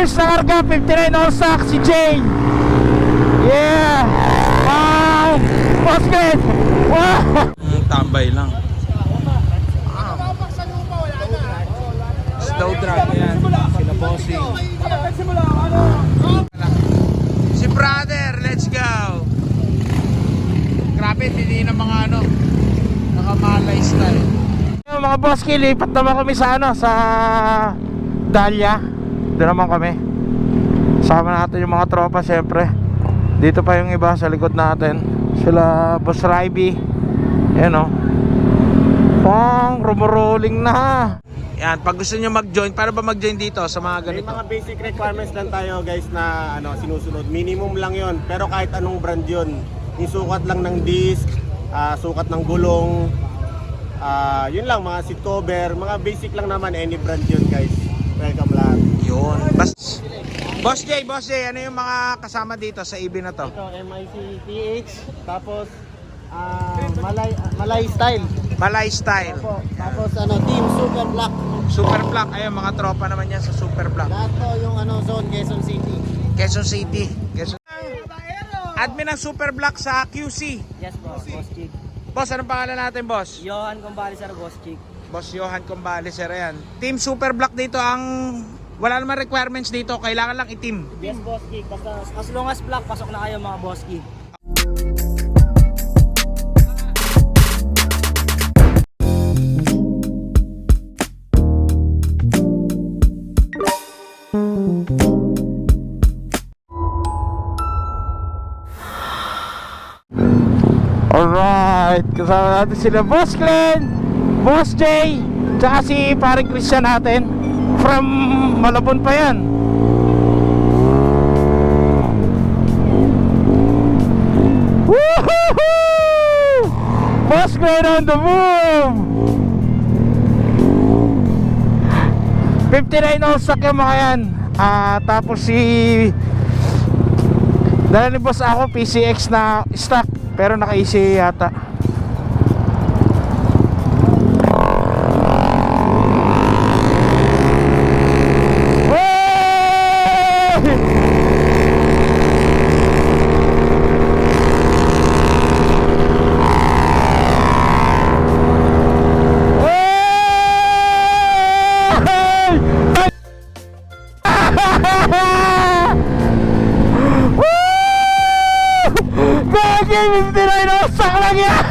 years na karga, 59 Osak, si Jane. Yeah! Wow! Boss Glenn! Wow! Tambay lang. Slow drag yan. Sila bossing. Si brother, let's go. Grabe, hindi na mga ano, nakamalay style. Mga boss lipat naman kami sa ano, sa Dahlia. Doon naman kami. Sama natin yung mga tropa syempre. Dito pa yung iba sa likod natin. Sila Boss Ryby. Yan o. Pang, rumorolling na. Yan, pag gusto nyo mag-join, paano ba mag-join dito sa mga May ganito? mga basic requirements lang tayo guys na ano sinusunod. Minimum lang 'yon. Pero kahit anong brand 'yon, yung sukat lang ng disc, ah, sukat ng gulong, ah, yun lang mga seat cover, mga basic lang naman any brand 'yon guys. Welcome lahat. Yun. Bas Boss J, Boss J, ano yung mga kasama dito sa EB na to? Ito MIC TH, tapos ah, Malay Malay style. Malay style. Opo. Tapos ano Team Super Black. Super Black, ayun mga tropa naman yan sa Super Black. Lahat to yung ano zone Quezon City. Quezon City. Quezon Admin ng Super Black sa QC. Yes, boss. Boss Chick. Boss, anong pangalan natin, boss? Johan Kumbali, sir, Boss Chick. Boss Johan Combales, sir, yan. Team Super Black dito ang... Wala naman requirements dito, kailangan lang itim. Yes, Boss Chick. Basta as long as black, pasok na kayo mga Boss Chick. Alright, kasama natin sila Boss Glenn, Boss J, tsaka si paring Christian natin. From Malabon pa yan. Woohoo! Boss Glenn on the move! 59 osak yung mga yan. Ah, tapos si Dala ni boss ako PCX na stock pero naka-easy yata. Gagi, 59 osak lang yan!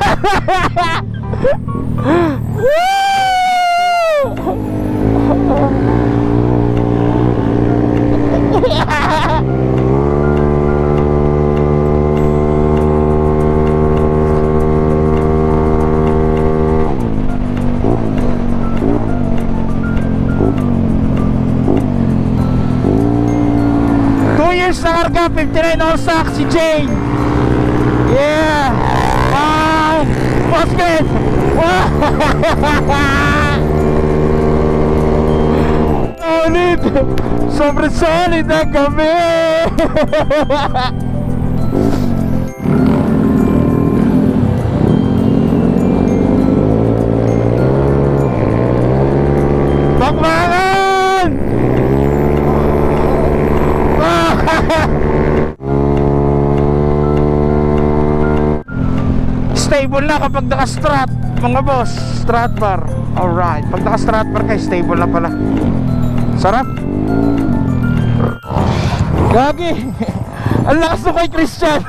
Two years na karga, 59 osak, si Jane. Yeah! Wow! Glenn! Wow! Solid! Sobrang solid ang gabi! stable na kapag naka-strat mga boss. Strat bar. Alright. Pag naka-strat bar kayo stable na pala. Sarap. Gagi. Ang lakas mo kay Christian.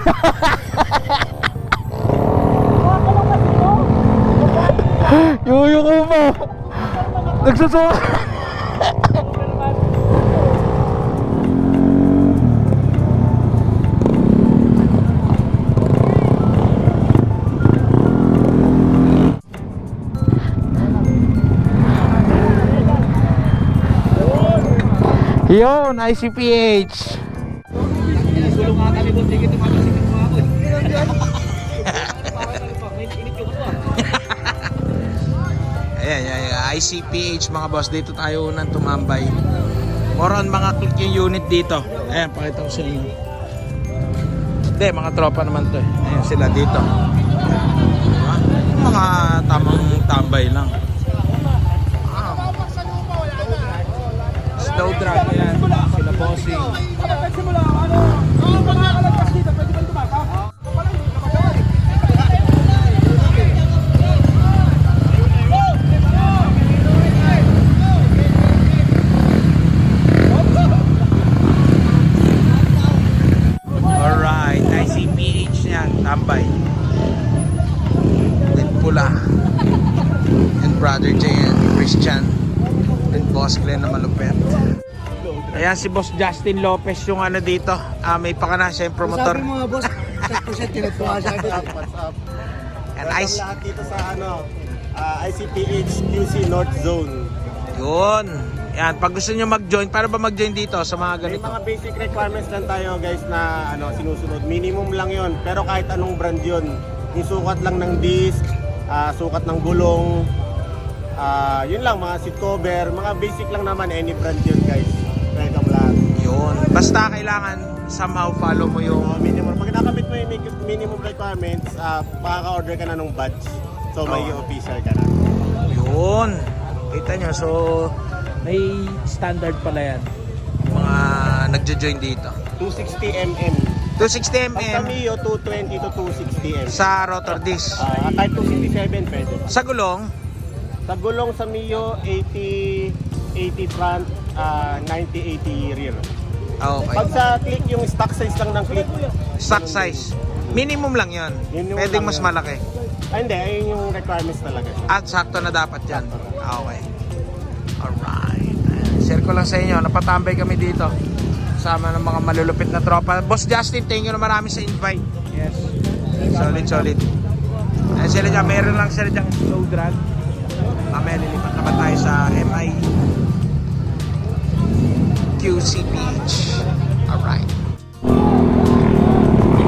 Yuyo ko mo nagsusuka Yun, ICPH. Ayan, ayan, ayan. ICPH mga boss, dito tayo unang tumambay. More mga click yung unit dito. Ayan, pakita ko sa inyo. Hindi, mga tropa naman to eh. Ayan sila dito. Mga tamang tambay lang. Ah. Slow drag Sila bossing. Alright, ICPH yan, tambay. With Pula. And Brother Jay Christian. And Boss Glenn na malupet. Ayan si Boss Justin Lopez yung ano dito. Ah, may pakana siya yung promotor. Sabi mo nga boss, 10% tinagpuha sa akin. What's up? And Welcome ice. lahat dito sa ano, ah, ICPH QC North Zone. Yun. Yan, pag gusto nyo mag-join, para ba mag-join dito sa mga May ganito? mga basic requirements lang tayo guys na ano sinusunod. Minimum lang 'yon. Pero kahit anong brand 'yon, yung sukat lang ng disc, ah, sukat ng gulong, ah, yun lang mga seat cover, mga basic lang naman any brand 'yun guys. Yun. Basta kailangan somehow follow mo yung So, minimum pag nakamit mo yung mi- minimum requirements, ah, makaka-order ka na ng badge. So may Oo. official ka na. Yun. Kita nyo, so may standard pala yan. Yung Mga nagjo-join dito. 260 mm. 260 Pag sa Mio, 220 to 260 mm. sa rotor disc. Ah, kahit 267 pwede. Sa gulong, Sa gulong sa Mio, 80 80 front, ah, 90 80 rear. Ah, okay. Pag sa click, yung stock size lang ng click. Stock size. Minimum lang yon. Minimum Pwedeng lang mas yun. malaki. Ah, hindi, ayun yung requirements talaga. At sakto na dapat yan. Ah, okay. Alright. Share ko lang sa inyo. Napatambay kami dito. Kasama ng mga malulupit na tropa. Boss Justin, thank you na marami sa invite. Yes. Solid, solid. Ayan sila dyan. Meron lang sila dyan slow drag. Mamaya lilipat naman tayo sa MI QCPH. Alright.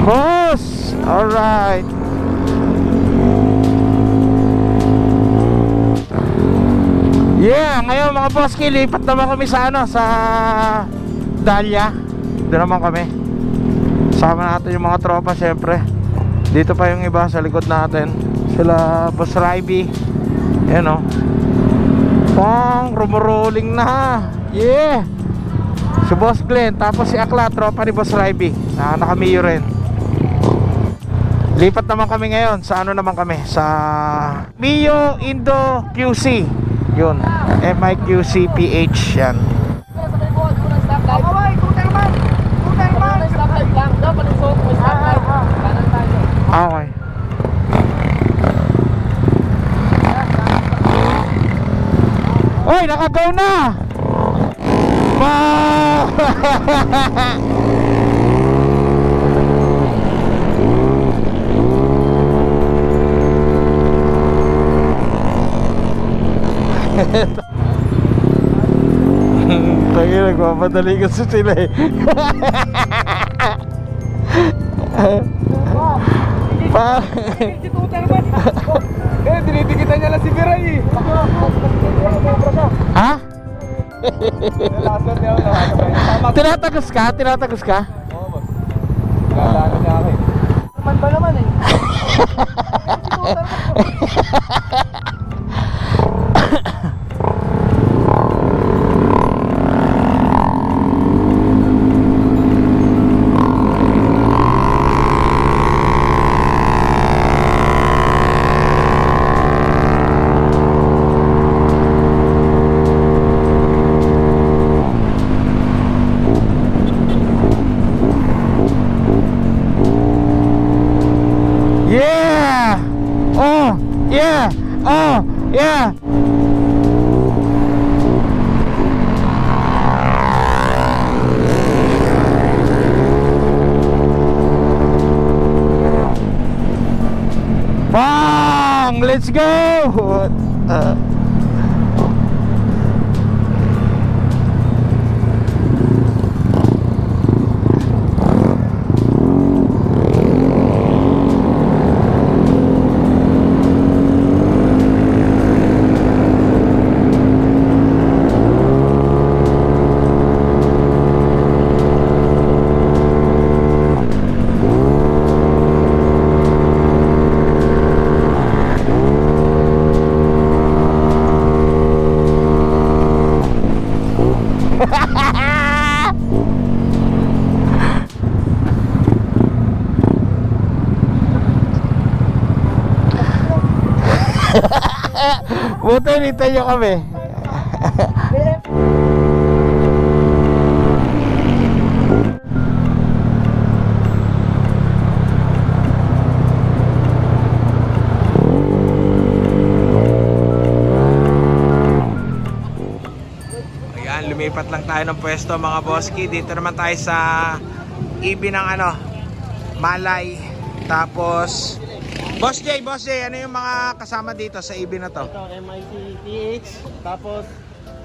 Boss! Alright. Yeah, ngayon mga boss, kilipat naman kami sa ano, sa Dahlia. Doon naman kami. Sama natin yung mga tropa syempre. Dito pa yung iba sa likod natin. Sila Boss Ryby. Yan o. Pang, rumorolling na. Yeah! Si Boss Glenn, tapos si Akla, tropa ni Boss Ryby. Na nakamiyo rin. Lipat naman kami ngayon sa ano naman kami sa Mio Indo QC. Yun, MIQC PH yan. Okay. Oy, nakagaw na! Ma! Tayo nagmamadali kasi sila eh. pa Eh, dinidikitan niya lang si Biray eh. ha? Tinatagos ka? Tinatagos ka? Oo, boss. Lalano niya ako eh. Naman ba naman eh? Buti nito kami. Ayan, lumipat lang tayo ng pwesto mga boski. Dito naman tayo sa ibi ng ano, Malay. Tapos, Boss J, Boss J, ano yung mga kasama dito sa ibi na to? Ito, MIT PH, tapos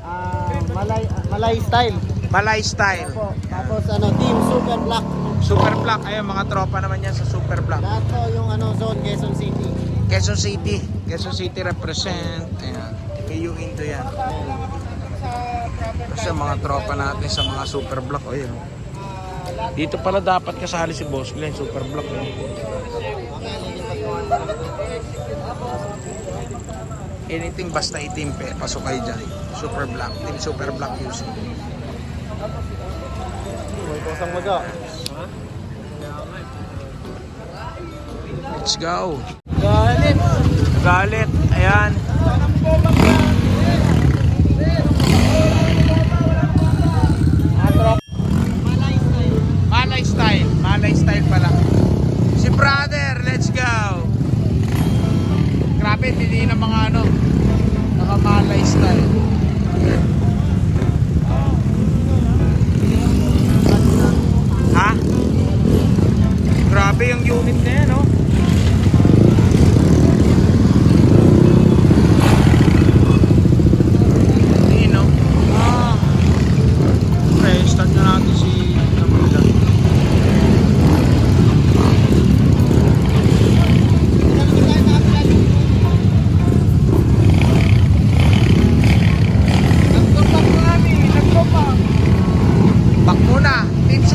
ah, Malay, Malay Style. Malay Style. Po. Tapos ano, Team Super Black. Super Black. Ayun, mga tropa naman yan sa Super Black. Lahat to yung ano, zone Quezon City. Quezon City. Quezon City represent. Ayan. KU Indo yan. Kasi mga tropa natin sa mga Super Block. O yun. Dito pala dapat kasali si Boss Glenn, Super Block. Eh. Anything basta itim pe, pasok kayo dyan. Super Black, Team Super Black using. May kusang maga. Let's go. Galit. Galit, ayan. Grabe, hindi na mga ano. Naka malay style.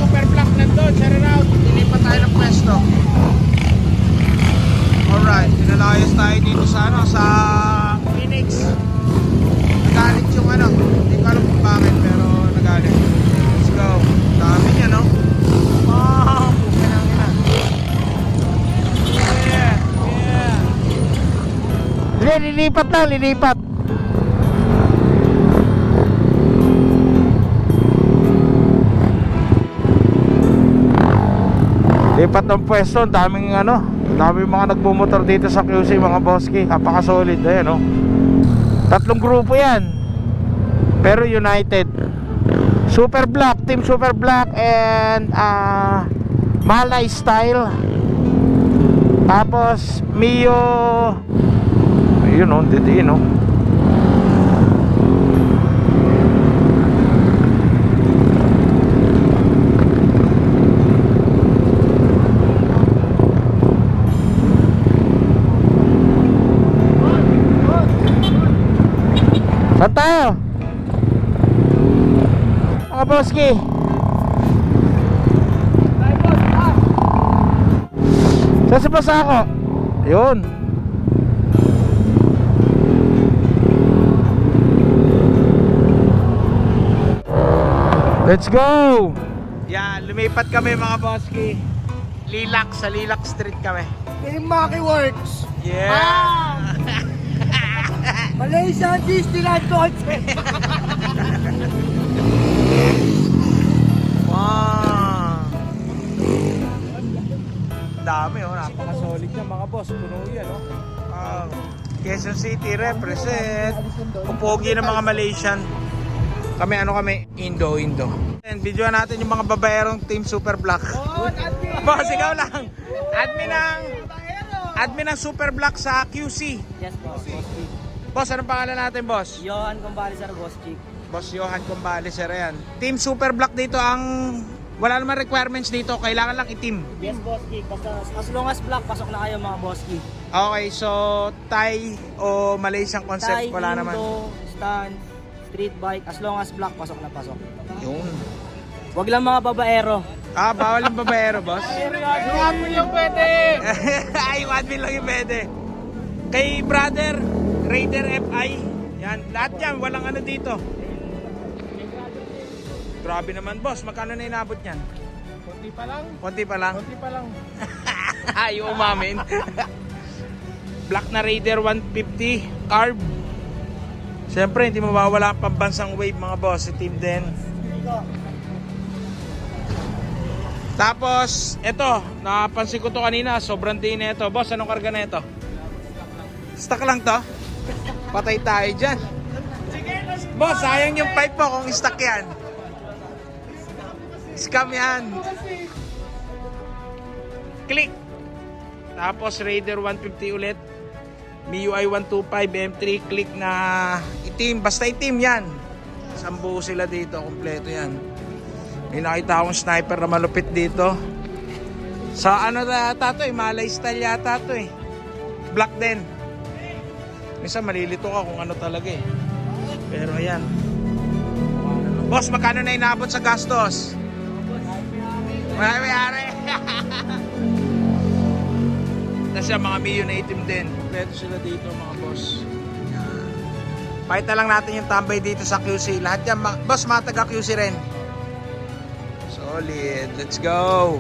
Super Black nandun. Share it out. Ilipat tayo ng pwesto. Alright. Pinalayas tayo dito sa ano, sa Phoenix. Nagalit yung ano. Hindi ko alam kung bakit pero nagalit. Let's go. Dami niya no. Wow. Ina. Yeah. Yeah. Hindi, lilipat na, lilipat. Lipat ng pwesto, daming ano, daming mga nagbumotor dito sa QC mga boski, napaka-solid ayan oh. Tatlong grupo 'yan. Pero united. Super Black, Team Super Black and ah Malay Style. Tapos Mio Ayun oh, didiin oh. Saan tayo? Mga boski Saan si Pasako? Yun Let's go! Yan, lumipat kami mga boski. Lilac, sa Lilac Street kami. Team Maki Works. Yeah! Malaysia Disneyland Concept. Wow! Dami oh, napaka-solid niya mga boss. Puno yan oh. Wow. Quezon City represent. Pupogi ng mga Malaysian. Kami ano kami? Indo, Indo. And video natin yung mga babaerong Team Super Black. boss, ikaw lang. Admin ng Admin ng Super Black sa QC. Yes, boss. Boss anong pangalan natin, boss? Johan Kumbali sir, Boss Chick. Boss Johan Kumbali, sir yan. Team Super Black dito ang wala naman requirements dito, kailangan lang i-team. Yes, Boss Chick. Basta as long as black, pasok na kayo mga Boss Chick. Okay, so Thai o Malaysian concept Thai, wala naman. Indo, stand, street bike, as long as black, pasok na pasok. Yun. Wag lang mga babaero. Ah, bawal ang babaero, boss. Yung admin lang pwede. Ay, yung admin lang yung pwede. Kay brother, Raider FI. Yan, lahat yan, walang ano dito. Grabe naman, boss. Magkano na inabot niyan? Konti pa lang. Konti pa lang. Konti pa lang. Ay, umamin. Black na Raider 150 carb. Siyempre, hindi mawawala ang pambansang wave mga boss. Si team din. Tapos, eto, napansin ko to kanina, sobrang din ito. Boss, anong karga na ito? Stock lang to? Patay tayo dyan. Boss, sayang yung pipe mo kung stock yan. Scam yan. Click. Tapos Raider 150 ulit. MIUI 125 M3 click na itim. Basta itim yan. Sambu sila dito. Kompleto yan. May nakita akong sniper na malupit dito. Sa ano na yata to eh. Malay style yata to eh. Black din. Minsan malilito ka kung ano talaga eh. Pero ayan. Boss, magkano na inabot sa gastos? Marami ari. Yung mga Mio na itim din. Kompleto sila dito mga boss. Pakita lang natin yung tambay dito sa QC. Lahat yan, boss, mga taga QC rin. Solid. Let's go.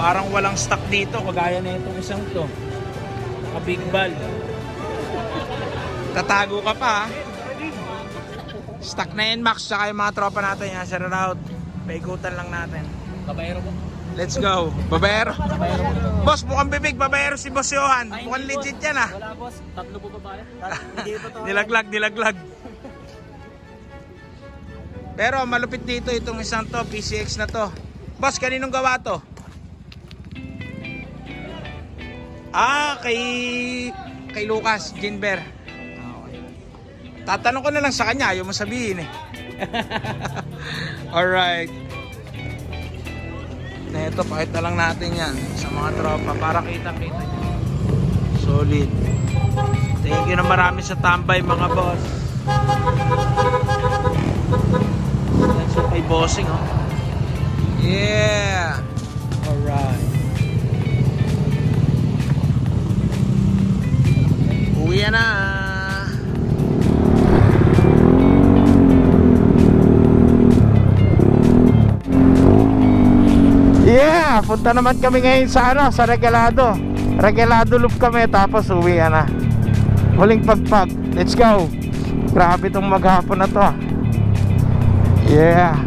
Parang walang stock dito, kagaya na itong isang to. Naka big ball. Tatago ka pa. Stock na Max saka yung mga tropa natin yan, share out. Paikutan lang natin. Kabayero po. Let's go. Babayero. Boss, mukhang bibig. Babayero si Boss Johan. Mukhang legit yan ah. Wala boss, tatlo po ba tayo? Hindi pa to. Nilaglag, nilaglag. Pero malupit dito itong isang to, PCX na to. Boss, kaninong gawa to? Ah, kay kay Lucas Ginber. Ah, okay. Tatanong ko na lang sa kanya, ayaw mo sabihin eh. Alright. Na ito, pakita lang natin yan sa mga tropa para kita-kita nyo. Solid. Thank you na marami sa tambay mga boss. Siya kay bossing oh. Yeah. Alright. Uwi na. Yeah, punta naman kami ngayon sa ano, sa Regalado. Regalado loop kami tapos uwi na. Huling pagpag. Let's go. Grabe tong maghapon na to. ah. Yeah.